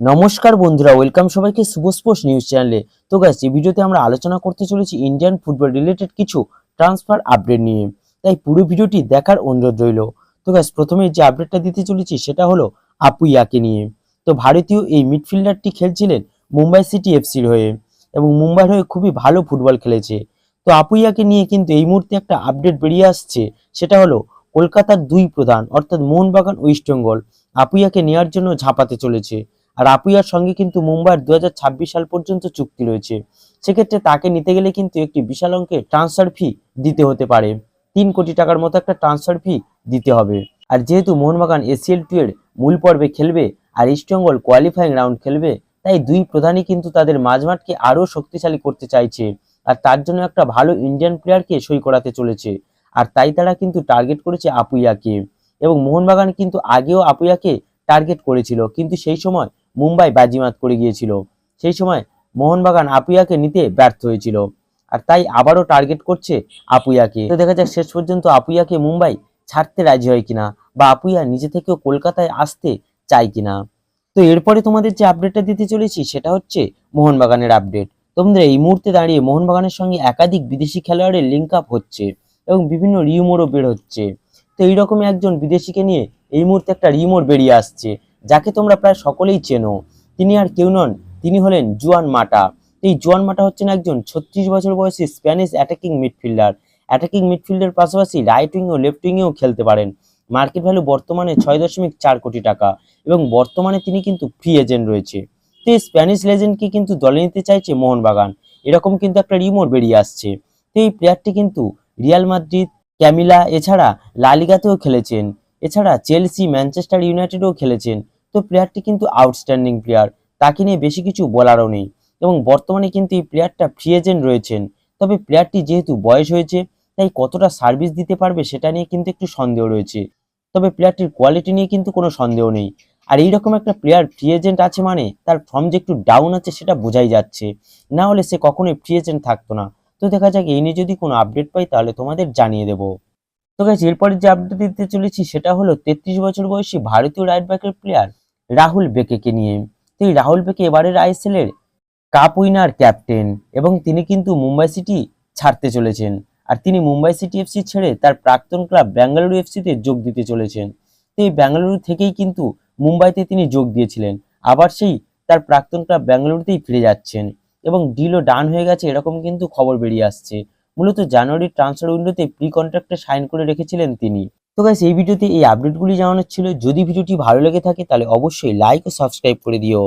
নমস্কার বন্ধুরা ওয়েলকাম সবাইকে শুভ নিউজ চ্যানেলে তো গাইস এই ভিডিওতে আমরা আলোচনা করতে চলেছি ইন্ডিয়ান ফুটবল রিলেটেড কিছু ট্রান্সফার আপডেট নিয়ে। তাই পুরো ভিডিওটি দেখার অনুরোধ রইল। তো গাইস প্রথমে যে আপডেটটা দিতে চলেছি, সেটা হলো আপুইয়াকে নিয়ে। তো ভারতীয় এই মিডফিল্ডারটি খেলছিলেন মুম্বাই সিটি এফসির হয়ে এবং মুম্বাইয়ের হয়ে খুবই ভালো ফুটবল খেলেছে। তো আপুইয়াকে নিয়ে কিন্তু এই মুহূর্তে একটা আপডেট বেরিয়ে আসছে, সেটা হলো কলকাতার দুই প্রধান, অর্থাৎ মোহনবাগান ও ইস্টবেঙ্গল আপুইয়াকে নেওয়ার জন্য ঝাঁপাতে চলেছে। আর আপুইয়ার সঙ্গে কিন্তু মুম্বাইয়ের দু হাজার ছাব্বিশ সাল পর্যন্ত চুক্তি রয়েছে। সেক্ষেত্রে তাকে নিতে গেলে কিন্তু একটি বিশাল অঙ্কের ট্রান্সফার ফি দিতে হতে পারে। তিন কোটি টাকার মতো একটা ট্রান্সফার ফি দিতে হবে। আর যেহেতু মোহনবাগান এসিএল টু এর মূল পর্বে খেলবে আর ইস্টবেঙ্গল কোয়ালিফাইং রাউন্ড খেলবে, তাই দুই প্রধানই কিন্তু তাদের মাঝমাঠকে আরও শক্তিশালী করতে চাইছে। আর তার জন্য একটা ভালো ইন্ডিয়ান প্লেয়ারকে সই করাতে চলেছে। আর তাই তারা কিন্তু টার্গেট করেছে আপুইয়াকে। এবং মোহনবাগান কিন্তু আগেও আপুইয়াকে টার্গেট করেছিল, কিন্তু সেই সময় মুম্বাই বাজিমাত করে গিয়েছিল। সেই সময় মোহনবাগান আপুইয়াকে নিতে ব্যর্থ হয়েছিল। আর তাই আবারও টার্গেট করছে আপুইয়াকে। তো দেখা যাক শেষ পর্যন্ত আপুইয়াকে মুম্বাই ছাড়তে রাজি হয় কিনা বা আপুইয়া নিজে থেকেও কলকাতায় আসতে চায় কিনা। তো এরপরে তোমাদের যে আপডেটটা দিতে চলেছি সেটা হচ্ছে মোহনবাগানের আপডেট তোমাদের এই মুহূর্তে দাঁড়িয়ে মোহনবাগানের সঙ্গে একাধিক বিদেশি খেলোয়াড়ের লিঙ্ক আপ হচ্ছে এবং বিভিন্ন রিউমোরও বের হচ্ছে। তো এইরকমই একজন বিদেশিকে নিয়ে এই মুহূর্তে একটা রিউমোর বেরিয়ে আসছে। যাকে তোমরা প্রায় সকলেই চেনো, তিনি আর কেউ নন, তিনি হলেন জুয়ান মাটা। এই জুয়ান মাটা হচ্ছেন একজন ছত্রিশ বছর বয়সী স্প্যানিশ অ্যাটাকিং মিডফিল্ডার অ্যাটাকিং মিডফিল্ডের পাশাপাশি রাইট উইং ও লেফট উইংয়েও খেলতে পারেন। মার্কেট ভ্যালু বর্তমানে ছয় দশমিক চার কোটি টাকা এবং বর্তমানে তিনি কিন্তু ফ্রি এজেন্ট রয়েছে। তো এই স্প্যানিশ লেজেন্ডকে কিন্তু দলে নিতে চাইছে মোহনবাগান। এরকম কিন্তু একটা রিমোট বেরিয়ে আসছে। তো এই প্লেয়ারটি কিন্তু রিয়াল মাদ্রিদ ক্যামিলা এছাড়া লালিগাতেও খেলেছেন। এছাড়া চেলসি ম্যানচেস্টার ইউনাইটেডও খেলেছেন। তো প্লেয়ারটি কিন্তু আউটস্ট্যান্ডিং প্লেয়ার তাকে নিয়ে বেশি কিছু বলারও নেই। এবং বর্তমানে কিন্তু এই প্লেয়ারটা ফ্রি এজেন্ট রয়েছেন। তবে প্লেয়ারটি যেহেতু বয়স হয়েছে, তাই কতটা সার্ভিস দিতে পারবে সেটা নিয়ে কিন্তু একটু সন্দেহ রয়েছে। তবে প্লেয়ারটির কোয়ালিটি নিয়ে কিন্তু কোনো সন্দেহ নেই। আর এইরকম একটা প্লেয়ার ফ্রি এজেন্ট আছে মানে তার ফর্ম যে একটু ডাউন আছে সেটা বোঝাই যাচ্ছে। না হলে সে কখনোই ফ্রি এজেন্ট থাকতো না। তো দেখা যাক, এই নিয়ে যদি কোনো আপডেট পাই তাহলে তোমাদের জানিয়ে দেবো। তো গাইস এরপরে যে আপডেট দিতে চলেছি সেটা হলো তেত্রিশ বছর বয়সী ভারতীয় রাইট ব্যাকের প্লেয়ার রাহুল বেকেকে নিয়ে। তো এই রাহুল বেকে এবারের আইএসএল এর কাপ উইনার, ক্যাপ্টেন এবং তিনি কিন্তু মুম্বাই সিটি ছাড়তে চলেছেন। আর তিনি মুম্বাই সিটি এফসি ছেড়ে তার প্রাক্তন ক্লাব বেঙ্গালুরু এফসিতে যোগ দিতে চলেছেন। তো এই থেকেই কিন্তু মুম্বাইতে তিনি যোগ দিয়েছিলেন। আবার সেই তার প্রাক্তন ক্লাব বেঙ্গালুরুতেই ফিরে যাচ্ছেন এবং ডিলও ডান হয়ে গেছে এরকম কিন্তু খবর বেরিয়ে আসছে। মূলত জানুয়ারির ট্রান্সফার উইন্ডোতে প্রি কন্ট্রাক্টে সাইন করে রেখেছিলেন তিনি। তো গাইস এই ভিডিওতে এই আপডেটগুলি জানানোর ছিল। যদি ভিডিওটি ভালো লেগে থাকে, তাহলে অবশ্যই লাইক ও সাবস্ক্রাইব করে দিও।